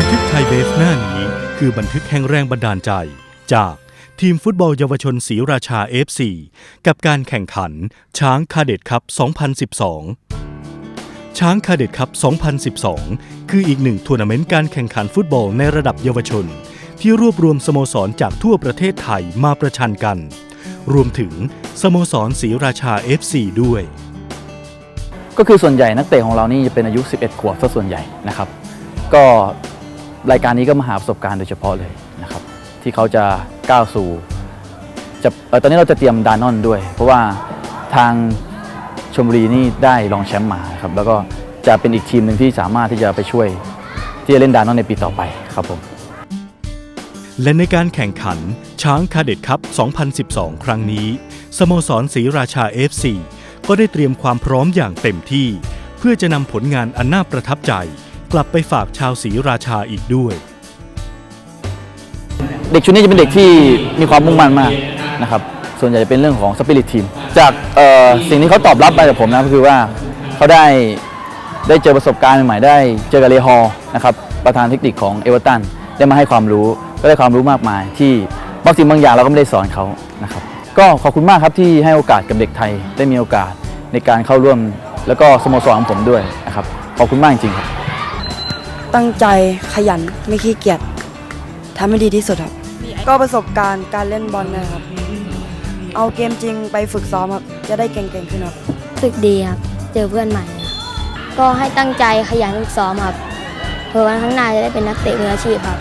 บันทึกไทยเบฟหน้านี้ คือบันทึกแห่งแรงบันดาลใจ จากทีมฟุตบอลเยาวชนศรีราชา FC กับการแข่งขัน ช้างคาเด็ดคัพ 2012 ช้างคาเด็ดคัพ 2012 คืออีกหนึ่งทัวร์นาเมนต์การแข่งขันฟุตบอลในระดับเยาวชน ที่รวบรวมสโมสรจากทั่วประเทศไทยมาประชันกัน รวมถึงสโมสรศรีราชา FC ด้วย ก็คือส่วนใหญ่นักเตะของเรานี่จะเป็นอายุ 11 ขวบซะส่วนใหญ่นะครับ ก็ รายการนี้ก็มาหาประสบการณ์โดยเฉพาะเลยนะครับที่เขาจะก้าวสู่จะเออตอนนี้เราจะเตรียมดานอนด้วย เพราะว่าทางชมบุรีนี่ได้รองแชมป์มาครับแล้วก็จะเป็นอีกทีมหนึ่งที่สามารถที่จะไปช่วย ที่จะเล่นดานอนในปีต่อไปครับผมและในการแข่งขันช้างคาเด็ดคัพ 2012 ครั้งนี้ สโมสรศรีราชา FC ก็ได้เตรียมความพร้อมอย่างเต็มที่ เพื่อจะนำผลงานอันน่าประทับใจ กลับไปฝากชาวศรีราชาอีกด้วย เด็กชุดนี้จะเป็นเด็กที่มีความมุ่งมั่นมากนะครับ ส่วนใหญ่จะเป็นเรื่องของสปิริตทีม จากสิ่งที่เขาตอบรับมาจากผมนะก็คือว่าเขาได้ได้เจอประสบการณ์ใหม่ได้เจอกับเลฮอลนะครับประธานเทคนิคของเอเวอร์ตันได้มาให้ความรู้ก็ได้ความรู้มากมาย ที่บางสิ่งบางอย่างเราก็ไม่ได้สอนเขานะครับก็ขอบคุณมากครับที่ให้โอกาสกับเด็กไทยได้มีโอกาสในการเข้าร่วม แล้วก็สโมสรของผมด้วยนะครับขอบคุณมากจริงครับ ตั้งใจขยันไม่ขี้เกียจทำให้ดีที่สุดครับ ก็ประสบการณ์การเล่นบอลนะครับ เอาเกมจริงไปฝึกซ้อมครับ จะได้เก่งๆขึ้นครับรู้สึกดีครับ เจอเพื่อนใหม่ครับก็ให้ตั้งใจขยันฝึกซ้อมครับเพื่อวันข้างหน้าจะได้เป็นนักเตะมืออาชีพครับ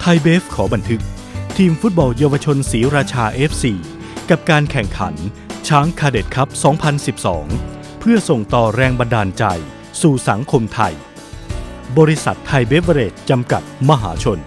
ไทยเบฟขอบันทึก ทีมฟุตบอลเยาวชนศรีราชา FC กับการแข่งขันช้างคาเด็ดคัพ2012 เพื่อส่งต่อแรงบันดาลใจ สู่สังคมไทย บริษัทไทยเบเวอเรจจำกัดมหาชน